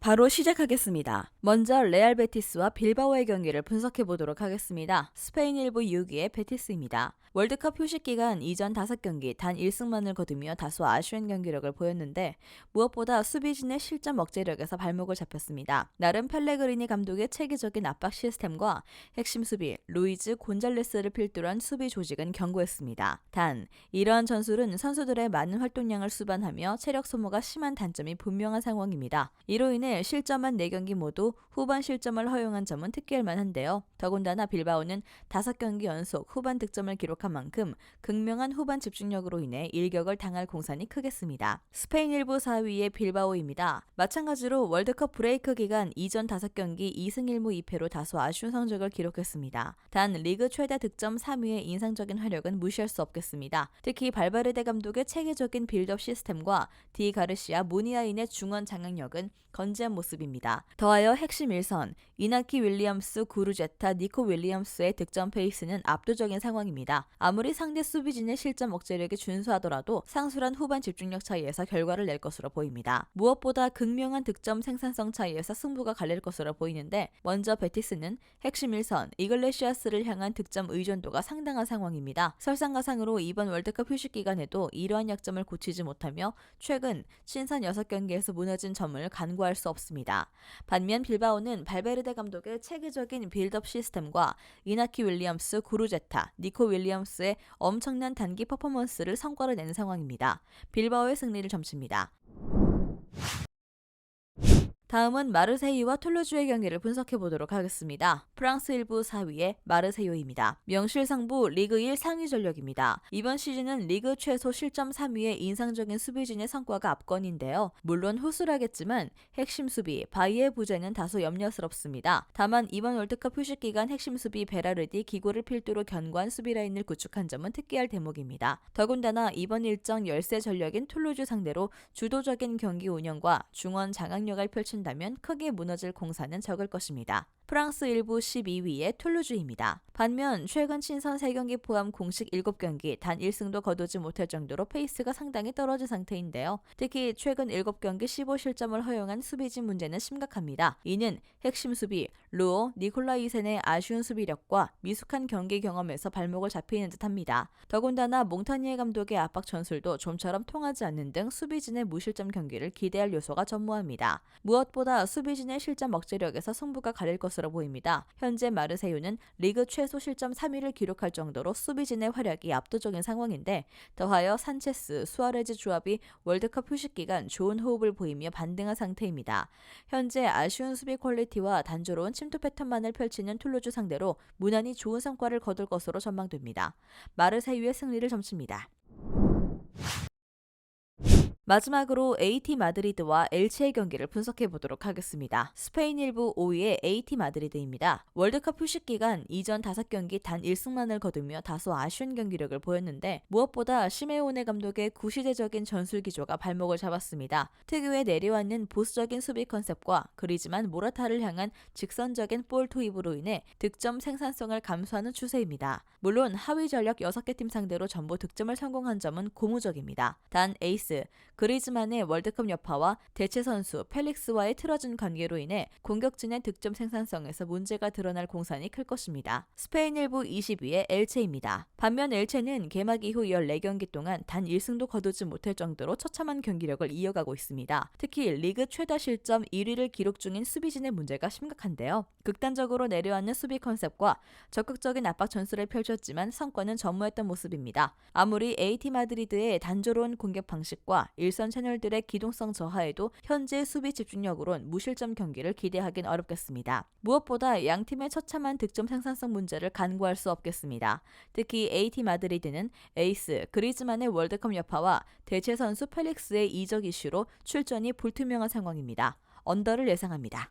바로 시작하겠습니다. 먼저 레알 베티스와 빌바오의 경기를 분석해 보도록 하겠습니다. 스페인 1부 6위의 베티스입니다. 월드컵 휴식 기간 이전 5경기 단 1승만을 거두며 다소 아쉬운 경기력을 보였는데 무엇보다 수비진의 실점 억제력에서 발목을 잡혔습니다. 나름 펠레그리니 감독의 체계적인 압박 시스템과 핵심 수비 루이즈 곤잘레스를 필두로 한 수비 조직은 견고했습니다. 단 이러한 전술은 선수들의 많은 활동량을 수반하며 체력 소모가 심한 단점이 분명한 상황입니다. 이로 인해 실점한 4경기 모두 후반 실점을 허용한 점은 특기할 만한데요. 더군다나 빌바오는 5경기 연속 후반 득점을 기록한 만큼 극명한 후반 집중력으로 인해 일격을 당할 공산이 크겠습니다. 스페인 1부 4위의 빌바오입니다. 마찬가지로 월드컵 브레이크 기간 이전 5경기 2승 1무 2패로 다소 아쉬운 성적을 기록했습니다. 단 리그 최다 득점 3위의 인상적인 활약은 무시할 수 없겠습니다. 특히 발바르데 감독의 체계적인 빌드업 시스템과 디 가르시아 무니아인의 중원 장악력은 건 재한 모습입니다. 더하여 핵심 1선 이나키 윌리엄스, 구르제타, 니코 윌리엄스의 득점 페이스는 압도적인 상황입니다. 아무리 상대 수비진의 실점 억제력이 준수하더라도 상술한 후반 집중력 차이에서 결과를 낼 것으로 보입니다. 무엇보다 극명한 득점 생산성 차이에서 승부가 갈릴 것으로 보이는데 먼저 베티스는 핵심 1선 이글레시아스를 향한 득점 의존도가 상당한 상황입니다. 설상가상으로 이번 월드컵 휴식 기간에도 이러한 약점을 고치지 못하며 최근 친선 6경기에서 무너진 점을 간과할 수 없습니다. 반면 빌바오는 발베르데 감독의 체계적인 빌드업 시스템과 이나키 윌리엄스, 구루제타, 니코 윌리엄스의 엄청난 단기 퍼포먼스를 성과를 내는 상황입니다. 빌바오의 승리를 점칩니다. 다음은 마르세유와 툴루즈의 경기를 분석해 보도록 하겠습니다. 프랑스 1부 4위의 마르세유입니다. 명실상부 리그 1 상위 전력입니다. 이번 시즌은 리그 최소 실점 3위의 인상적인 수비진의 성과가 압권인데요. 물론 후술하겠지만 핵심 수비 바이의 부재는 다소 염려스럽습니다. 다만 이번 월드컵 휴식 기간 핵심 수비 베라르디 기고를 필두로 견고한 수비 라인을 구축한 점은 특기할 대목입니다. 더군다나 이번 일정 열세 전력인 툴루즈 상대로 주도적인 경기 운영과 중원 장악력을 펼친 다면 크게 무너질 공사는 적을 것입니다. 프랑스 1부 12위의 툴루즈입니다. 반면 최근 친선 3경기 포함 공식 7경기 단 1승도 거두지 못할 정도로 페이스가 상당히 떨어진 상태인데요. 특히 최근 7경기 15실점을 허용한 수비진 문제는 심각합니다. 이는 핵심 수비 루오, 니콜라 이센의 아쉬운 수비력과 미숙한 경기 경험에서 발목을 잡히는 듯합니다. 더군다나 몽타니에 감독의 압박 전술도 좀처럼 통하지 않는 등 수비진의 무실점 경기를 기대할 요소가 전무합니다. 무엇보다 수비진의 실점 억제력에서 승부가 가릴 것으로 보입니다. 현재 마르세유는 리그 최소 실점 3위를 기록할 정도로 수비진의 활약이 압도적인 상황인데 더하여 산체스, 수아레즈 조합이 월드컵 휴식 기간 좋은 호흡을 보이며 반등한 상태입니다. 현재 아쉬운 수비 퀄리티와 단조로운 침투 패턴만을 펼치는 툴루즈 상대로 무난히 좋은 성과를 거둘 것으로 전망됩니다. 마르세유의 승리를 점칩니다. 마지막으로 AT 마드리드와 엘체의 경기를 분석해 보도록 하겠습니다. 스페인 1부 5위의 AT 마드리드입니다. 월드컵 휴식 기간 이전 5경기 단 1승만을 거두며 다소 아쉬운 경기력을 보였는데 무엇보다 시메오네 감독의 구시대적인 전술 기조가 발목을 잡았습니다. 특유의 내려앉는 보수적인 수비 컨셉과 그리지만 모라타를 향한 직선적인 볼 투입으로 인해 득점 생산성을 감소하는 추세입니다. 물론 하위 전력 6개 팀 상대로 전부 득점을 성공한 점은 고무적입니다. 단 에이스 그리즈만의 월드컵 여파와 대체 선수 펠릭스와의 틀어진 관계로 인해 공격진의 득점 생산성에서 문제가 드러날 공산이 클 것입니다. 스페인 1부 20위의 엘체입니다. 반면 엘체는 개막 이후 14경기 동안 단 1승도 거두지 못할 정도로 처참한 경기력을 이어가고 있습니다. 특히 리그 최다 실점 1위를 기록 중인 수비진의 문제가 심각한데요. 극단적으로 내려앉는 수비 컨셉과 적극적인 압박 전술을 펼쳤지만 성과는 전무했던 모습입니다. 아무리 AT 마드리드의 단조로운 공격 방식과 일선 채널들의 기동성 저하에도 현재 수비 집중력으론 무실점 경기를 기대하긴 어렵겠습니다. 무엇보다 양 팀의 처참한 득점 생산성 문제를 간과할 수 없겠습니다. 특히 AT 마드리드는 에이스 그리즈만의 월드컵 여파와 대체 선수 펠릭스의 이적 이슈로 출전이 불투명한 상황입니다. 언더를 예상합니다.